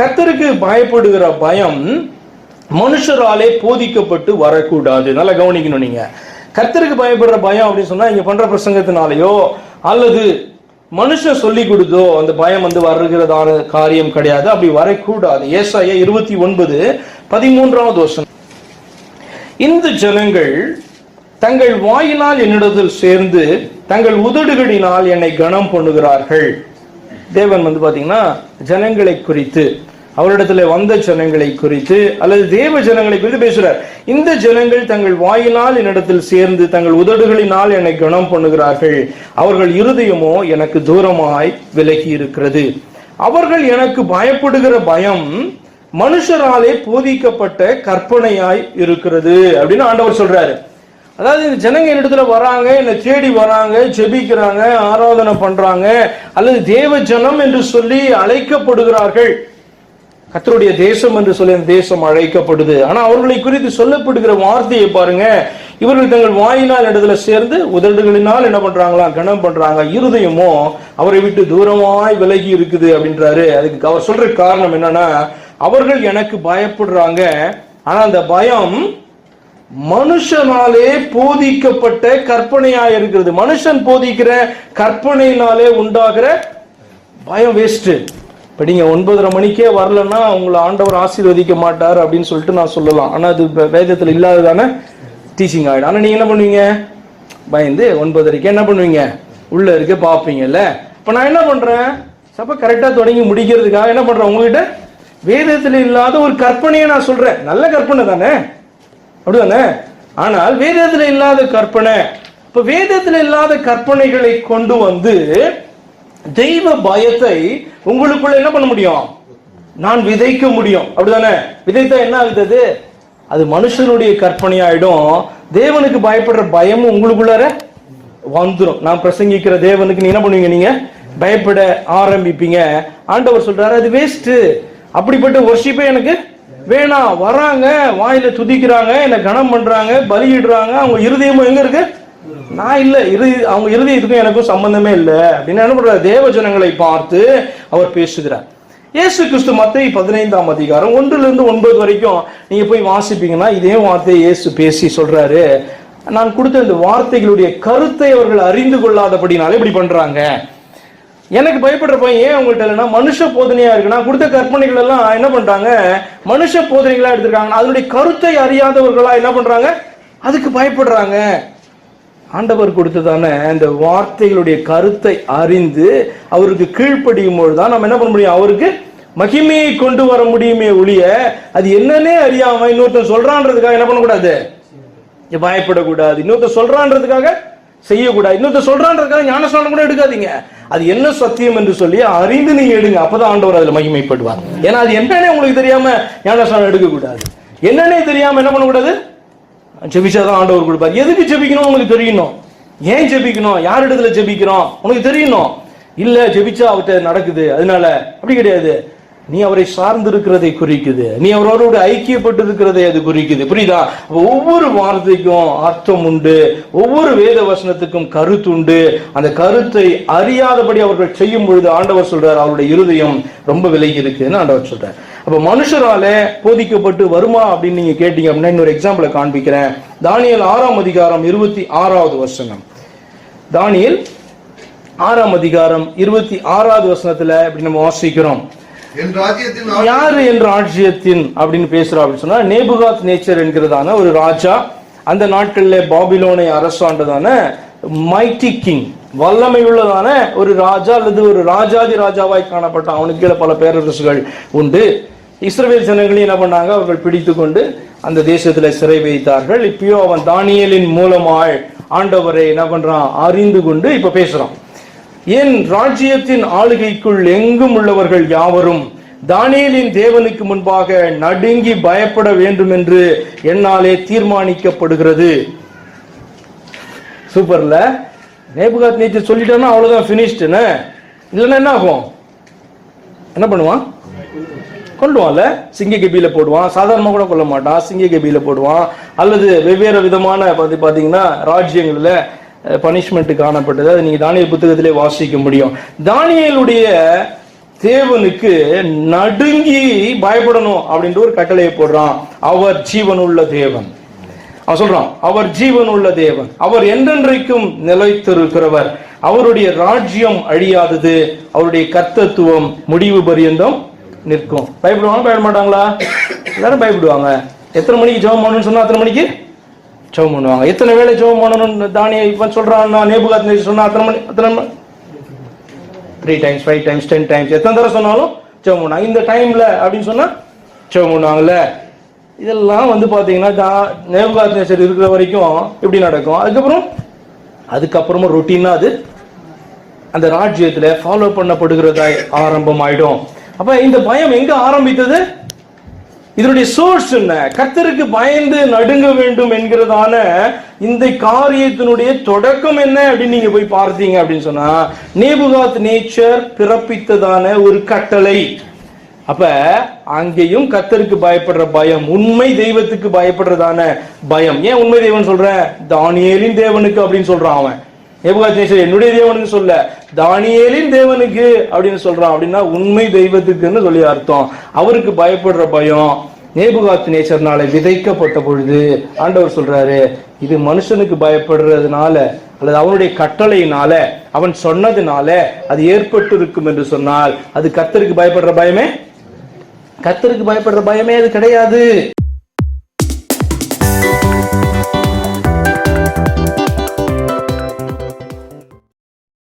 கர்த்தருக்கு பயப்படுகிற பயம் மனுஷராலே போதிக்கப்பட்டு வரக்கூடாது. நல்லா கவனிக்கணும் நீங்க. கர்த்தருக்கு பயப்படுற பயம் அப்படின்னு சொன்னா இங்க பண்ற பிரசங்கத்தினாலேயோ அல்லது மனுஷன் சொல்லி கொடுத்தோ அந்த பயம் வந்து வருகிறதான காரியம் கிடையாது. அப்படி வரக்கூடாது. ஏசாய இருபத்தி ஒன்பது பதிமூன்றாவது வருஷம் இந்த ஜனங்கள் தங்கள் வாயினால் என்னிடத்தில் சேர்ந்து தங்கள் உதடுகளினால் என்னை கனம் பண்ணுகிறார்கள். தேவன் வந்து பாத்தீங்கன்னா ஜனங்களை குறித்து அவரிடத்துல வந்த ஜனங்களை குறித்து அல்லது தேவ ஜனங்களை குறித்து பேசுறார். இந்த ஜனங்கள் தங்கள் வாயினால் என்னிடத்தில் சேர்ந்து தங்கள் உதடுகளினால் என்னை கனம் பண்ணுகிறார்கள். அவர்கள் இருதயமோ எனக்கு தூரமாய் விலகி இருக்கிறது. அவர்கள் எனக்கு பயப்படுகிற பயம் மனுஷராலே போதிக்கப்பட்ட கற்பனையாய் இருக்கிறது. அப்படின்னு ஆண்டவர் சொல்றாரு. அதாவது இந்த ஜனங்க என்னிடத்துல வராங்க என்னை தேடி வராங்க ஜெபிக்கிறாங்க ஆராதனை பண்றாங்க அல்லது தேவ ஜனம் என்று சொல்லி அழைக்கப்படுகிறார்கள். கத்தருடைய தேசம் என்று சொல்லி அந்த தேசம் அழைக்கப்படுது. ஆனா அவர்களை குறித்து சொல்லப்படுகிற வார்த்தையை பாருங்க. இவர்கள் தங்கள் வாயினால் இடத்துல சேர்ந்து உதடுகளினால் என்ன பண்றாங்களா கனம் பண்றாங்க. இருதயமோ அவரை விட்டு தூரமாய் விலகி இருக்குது அப்படின்றாரு. அதுக்கு அவர் சொல்ற காரணம் என்னன்னா அவர்கள் எனக்கு பயப்படுறாங்க. ஆனா அந்த பயம் மனுஷனாலே போதிக்கப்பட்ட கற்பனையா இருக்கிறது. மனுஷன் போதிக்கிற கற்பனையினாலே உண்டாகிற பயம் வேஸ்ட் இப்ப நீங்க ஒன்பதரை மணிக்கே வரலன்னா உங்களை ஆண்டவர் ஆசீர்வதிக்க மாட்டார் அப்படின்னு சொல்லிட்டு நான் சொல்லலாம். ஆனா அது வேதத்தில் வேதத்துல இல்லாததானே டீச்சிங் ஆயிடும். ஆனா நீங்க என்ன பண்ணுவீங்க? பயந்து ஒன்பதரைக்கு என்ன பண்ணுவீங்க? உள்ள இருக்க பாப்பீங்கல்ல இப்ப நான் என்ன பண்றேன்? சப்ப கரெக்டா தொடங்கி முடிக்கிறதுக்காக என்ன பண்றேன்? உங்ககிட்ட வேதத்துல இல்லாத ஒரு கற்பனையை நான் சொல்றேன். நல்ல கற்பனை தானே? அப்படிதானே? ஆனால் வேதத்தில் இல்லாத கற்பனை. இப்ப வேதத்தில் இல்லாத கற்பனைகளை கொண்டு வந்து தெய்வ பயத்தை உங்களுக்குள்ள என்ன பண்ண முடியும்? நான் விதைக்க முடியும். அப்படிதானே? விதைத்தா என்ன ஆகுது அது? மனுஷனுடைய கற்பனையாயிடும். தேவனுக்கு பயப்படுற பயமும் உங்களுக்குள்ளார வந்துடும் நான் பிரசங்கிக்கிற தேவனுக்கு நீ என்ன பண்ணுவீங்க நீங்க? பயப்பட ஆரம்பிப்பீங்க. ஆண்டவர் சொல்றாரு அது வேஸ்ட் அப்படிப்பட்ட ஒர்ஷிப்பே எனக்கு வேணாம் வராங்க வாயில துதிக்கிறாங்க என்ன கனம் பண்றாங்க பலியிடுறாங்க அவங்க இருதயமும் எங்க இருக்கு? நான் இல்ல. இரு அவங்க இருதயத்துக்கும் எனக்கும் சம்பந்தமே இல்ல. அப்படின்னு என்ன பண்ற தேவ ஜனங்களை பார்த்து அவர் பேசுகிறார். இயேசு கிறிஸ்து மத்திய பதினைந்தாம் அதிகாரம் ஒன்றுல இருந்து ஒன்பது வரைக்கும் நீங்க போய் வாசிப்பீங்கன்னா இதே வார்த்தையை இயேசு பேசி சொல்றாரு. நான் கொடுத்த இந்த வார்த்தைகளுடைய கருத்தை அவர்கள் அறிந்து கொள்ளாதபடினால இப்படி பண்றாங்க. எனக்கு பயப்படுற பையன் ஏன் உங்கள்கிட்ட இல்லைன்னா மனுஷ போதனையா இருக்கு. நான் கொடுத்த கற்பனைகள் எல்லாம் என்ன பண்றாங்க? மனுஷ போதனைகளா எடுத்திருக்காங்க. அதனுடைய கருத்தை அறியாதவர்களா என்ன பண்றாங்க? அதுக்கு பயப்படுறாங்க. ஆண்டவர் கொடுத்ததான இந்த வார்த்தைகளுடைய கருத்தை அறிந்து அவருக்கு கீழ்ப்படியும் பொழுதுதான் நம்ம என்ன பண்ண முடியும்? அவருக்கு மகிமையை கொண்டு வர முடியுமே ஒழிய அது என்னன்னே அறியாம இன்னொருத்தன் சொல்றான்றதுக்காக என்ன பண்ணக்கூடாது? பயப்படக்கூடாது. இன்னொருத்தர் சொல்றான்றதுக்காக செய்யக்கூடாது. இன்னொருத்தர் சொல்றான்றதுக்காக ஞானஸ்நானம் கூட எடுக்காதீங்க. அது என்ன சத்தியம் என்று சொல்லி அறிந்து நீங்க எடுங்க. அப்பதான் ஆண்டவர் அதுல மகிமைப்படுவார். ஏன்னா அது என்னன்னே உங்களுக்கு தெரியாம ஞானஸ்தானம் எடுக்க கூடாது என்னன்னே தெரியாம என்ன பண்ணக்கூடாது? ஜெபிச்சாதான் ஆண்டவர் கொடுப்பார். எதுக்கு ஜெபிக்கணும்? உங்களுக்கு தெரியணும். ஏன் ஜெபிக்கணும்? யார் இடத்துல ஜெபிக்கிறோம்? உனக்கு தெரியணும். இல்ல ஜெபிச்சா அவர்கிட்ட நடக்குது. அதனால அப்படி கிடையாது. நீ அவரை சார்ந்து இருக்கிறதை குறிக்குது. நீ அவரோடு ஐக்கியப்பட்டு இருக்கிறதை அது குறிக்குது. புரியுதா? ஒவ்வொரு வார்த்தைக்கும் அர்த்தம் உண்டு. ஒவ்வொரு வேத வசனத்துக்கும் கருத்து உண்டு. அந்த கருத்தை அறியாதபடி அவர்கள் செய்யும் பொழுது ஆண்டவர் சொல்றார் அவருடைய இருதயம் ரொம்ப விலகி இருக்குன்னு ஆண்டவர் சொல்றார். அப்ப மனுஷரால போதிக்கப்பட்டு வருமா அப்படின்னு நீங்க கேட்டீங்க அப்படின்னா இன்னொரு எக்ஸாம்பிளை காண்பிக்கிறேன். தானியல் ஆறாம் அதிகாரம் இருபத்தி ஆறாவது வசனம். தானியல் ஆறாம் அதிகாரம் இருபத்தி ஆறாவது வசனத்துல இப்படி நம்ம வாசிக்கிறோம். என் ராஜ்யத்தின் யாரு என்ற ஆட்சியத்தின் அப்படின்னு பேசுறா அப்படின்னு சொன்னா நேபுகாத் நேச்சர் என்கிறதான ஒரு ராஜா அந்த நாட்களில் பாபிலோனை அரசாண்டதான மைட்டி கிங் வல்லமை உள்ளதான ஒரு ராஜா அல்லது ஒரு ராஜாதி ராஜாவாய் காணப்பட்ட அவனுக்கு கீழே பல பேரரசுகள் உண்டு. இஸ்ரவேல் ஜனங்களையும் என்ன பண்ணாங்க? அவர்கள் பிடித்து கொண்டு அந்த தேசத்துல சிறை வைத்தார்கள். இப்பயோ அவன் தானியலின் மூலமாய் ஆண்டவரை என்ன பண்றான்? அறிந்து கொண்டு இப்ப பேசுறான். என் ராஜ்யத்தின் ஆளுகைக்குள் எங்கும் உள்ளவர்கள் யாவரும் தானியலின் தேவனுக்கு முன்பாக நடுங்கி பயப்பட வேண்டும் என்று என்னாலே தீர்மானிக்கப்படுகிறது. சூப்பர்ல? நேபுகாத் நேச்சர் சொல்லிட்டோம்னா அவ்வளவுதான் பினிஷ்டுன்னு இல்லைன்னா என்ன ஆகும்? என்ன பண்ணுவான்? கொல்லுவான்ல? சிங்க கபியில போடுவான். சாதாரணமாக கூட கொல்ல மாட்டான். சிங்க கபியில போடுவான். அல்லது வெவ்வேறு விதமான பார்த்து பார்த்தீங்கன்னா ராஜ்யங்களில் பனிஷ்மெண்ட் காணப்பட்டது. அதை நீங்க தானியல் புத்தகத்திலே வாசிக்க முடியும். தானியலுடைய தேவனுக்கு நடுங்கி பயப்படணும் அப்படின்ற ஒரு கட்டளையை போடுறான். அவர் ஜீவனுள்ள தேவன். அவன் சொல்றான் அவர் ஜீவனுள்ள தேவன். அவர் என்றென்றைக்கும் நிலைத்திருக்கிறவர். அவருடைய ராஜ்யம் அழியாதது. அவருடைய கர்த்தத்துவம் முடிவு பரியந்தம் நிற்கும். பயப்படுவாங்க பயப்பட மாட்டாங்களா? எல்லாரும் பயப்படுவாங்க. எத்தனை மணிக்கு ஜெபம் பண்ணணும்னு சொன்னா அத்தனை மணிக்கு? ஜெபம் பண்ணுவாங்க. எத்தனை வேலை ஜெபம் பண்ணணும்னு தானிய இவன் சொல்றான் நான் நேபுகாத் சொன்னா அத்தனை மணி அத்தனை மணி? Three times five times ten times எத்தனை தடவை சொன்னாலும் ஜெபம் பண்ணுவாங்க. இந்த டைம்ல அப்படின்னு சொன்னா ஜெபம் பண்ணுவாங்கல்ல? இதெல்லாம் வந்து பாத்தீங்கன்னா நேபுகாத் நேசர் இருக்கிற வரைக்கும் இப்படி நடக்கும்? அதுக்கப்புறம் அதுக்கப்புறமா ரொட்டீனா அது அந்த ராஜ்யத்துல ஃபாலோ பண்ணப்படுகிறதா ஆரம்பம் ஆயிடும் அப்ப இந்த பயம் எங்க ஆரம்பித்தது? இதனுடைய சோர்ஸ் என்ன? கர்த்தருக்கு பயந்து நடுங்க வேண்டும் என்கிறதான இந்த காரியத்தினுடைய தொடக்கம் என்ன அப்படின்னு நீங்க போய் பார்த்தீங்க அப்படின்னு சொன்னா நேபுகாத் நேச்சர் பிறப்பித்ததான ஒரு கட்டளை. அப்ப அங்கேயும் கத்தருக்கு பயப்படுற பயம் உண்மை தெய்வத்துக்கு பயப்படுறதான பயம். ஏன் உண்மை தெய்வம் சொல்றேன் தானியலின் தேவனுக்கு அப்படின்னு சொல்றான் அவன். நேபுகாத் நேச்சர் என்னுடைய தேவனுக்கு சொல்ல தானியேலின் தேவனுக்கு அப்படின்னு சொல்றான் அப்படின்னா உண்மை தெய்வத்துக்குன்னு சொல்லி அர்த்தம். அவருக்கு பயப்படுற பயம் நேபுகாத் நேச்சர்னால விதைக்கப்பட்ட பொழுது ஆண்டவர் சொல்றாரு இது மனுஷனுக்கு பயப்படுறதுனால அல்லது அவனுடைய கட்டளையினால அவன் சொன்னதுனால அது ஏற்பட்டு இருக்கும் என்று சொன்னால் அது கத்தருக்கு பயப்படுற பயமே? கத்தருக்கு பயப்படுற பயமே அது கிடையாது.